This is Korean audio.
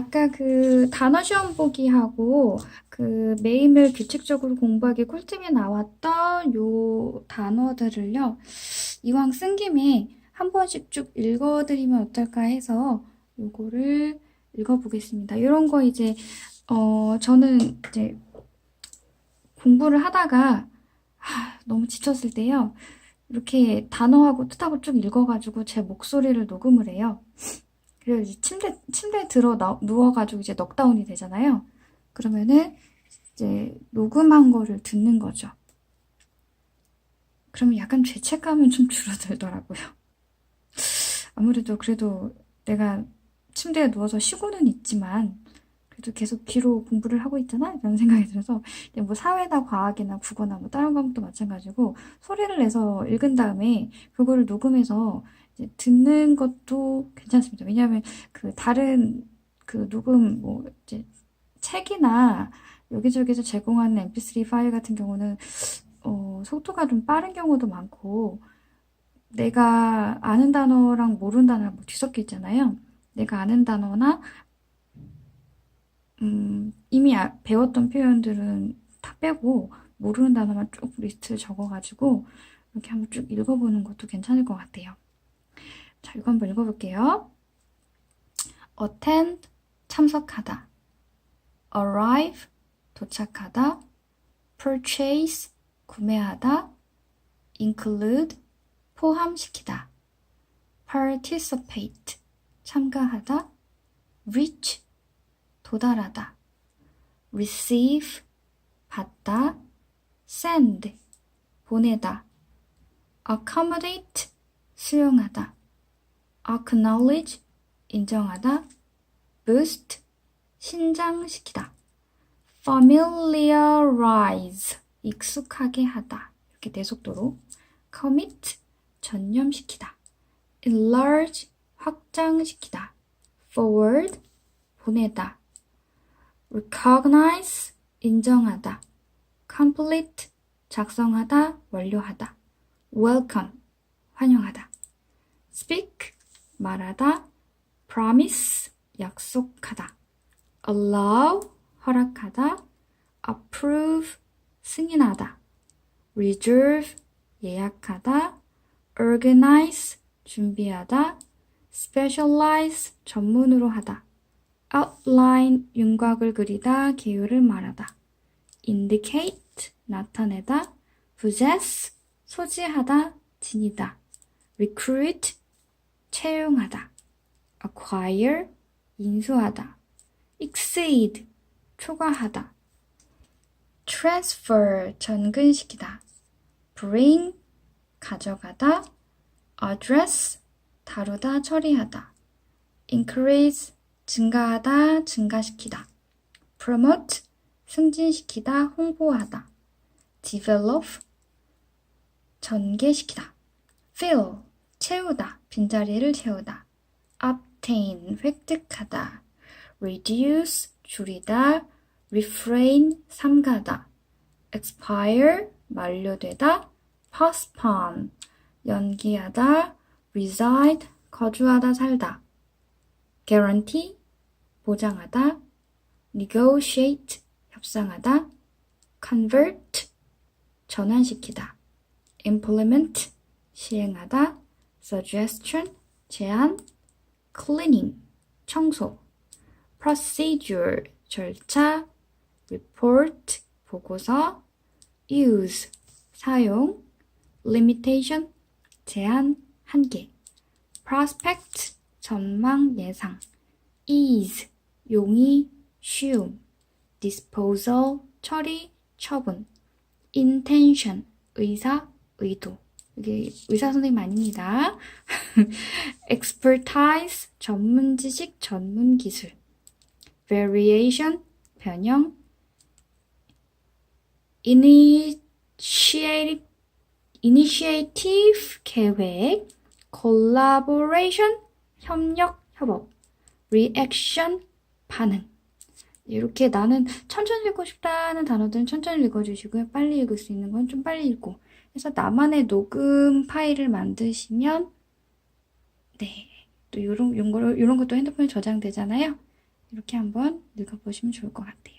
아까 그 단어 시험 보기하고 그 매일매일 규칙적으로 공부하기 꿀팁에 나왔던 요 단어들을요, 이왕 쓴 김에 한 번씩 쭉 읽어드리면 어떨까 해서 요거를 읽어보겠습니다. 이런 거 이제, 어, 저는 이제 공부를 하다가 하, 너무 지쳤을 때요. 이렇게 단어하고 뜻하고 쭉 읽어가지고 제 목소리를 녹음을 해요. 그래서 침대, 침대에 들어 나- 누워가지고 이제 넉다운이 되잖아요. 그러면은 이제 녹음한 거를 듣는 거죠. 그러면 약간 죄책감은 좀 줄어들더라고요. 아무래도 그래도 내가 침대에 누워서 쉬고는 있지만 그래도 계속 귀로 공부를 하고 있잖아? 이런 생각이 들어서 뭐 사회나 과학이나 국어나 뭐 다른 과목도 마찬가지고 소리를 내서 읽은 다음에 그거를 녹음해서 듣는 것도 괜찮습니다. 왜냐하면 그 다른 그 녹음 뭐 이제 책이나 여기저기서 제공하는 mp3 파일 같은 경우는 어, 속도가 좀 빠른 경우도 많고 내가 아는 단어랑 모르는 단어랑 뭐 뒤섞여 있잖아요. 내가 아는 단어나 음, 이미 아- 배웠던 표현들은 다 빼고 모르는 단어만 쭉 리스트 적어가지고 이렇게 한번 쭉 읽어보는 것도 괜찮을 것 같아요. 자, 이거 한번 읽어볼게요. attend 참석하다, arrive 도착하다, purchase 구매하다, include 포함시키다, participate 참가하다, reach 도달하다, receive 받다, send 보내다, accommodate 수용하다, acknowledge 인정하다, boost 신장시키다, familiarize 익숙하게 하다 이렇게 네 속도로 commit 전념시키다, enlarge 확장시키다, forward 보내다, recognize 인정하다, complete 작성하다 완료하다, welcome 환영하다, speak 말하다, promise 약속하다, allow 허락하다, approve 승인하다, reserve 예약하다, organize 준비하다, specialize 전문으로 하다, outline 윤곽을 그리다, 계율을 말하다, indicate 나타내다, possess 소지하다, 지니다, recruit 채용하다, acquire 인수하다, exceed 초과하다, transfer 전근시키다, bring 가져가다, address 다루다 처리하다, increase 증가하다 증가시키다, promote 승진시키다 홍보하다, develop 전개시키다, fill 채우다 빈자리를 채우다, obtain 획득하다, reduce 줄이다, refrain 삼가다, expire 만료되다, postpone 연기하다, reside 거주하다 살다, guarantee 보장하다, negotiate 협상하다, convert 전환시키다, implement 시행하다, suggestion 제안, cleaning 청소, procedure 절차, report 보고서, use 사용, limitation 제한 한계, prospect 전망 예상, ease 용이 쉬움, disposal 처리 처분, intention 의사 의도 이게 의사 선생님 아닙니다. expertise 전문 지식 전문 기술, variation 변형, initiative 계획, collaboration 협력 협업, reaction 반응. 이렇게 나는 천천히 읽고 싶다는 단어들은 천천히 읽어주시고요. 빨리 읽을 수 있는 건 좀 빨리 읽고. 그래서 나만의 녹음 파일을 만드시면, 네. 또 요런, 요런, 거- 요런 것도 핸드폰에 저장되잖아요. 이렇게 한번 읽어보시면 좋을 것 같아요.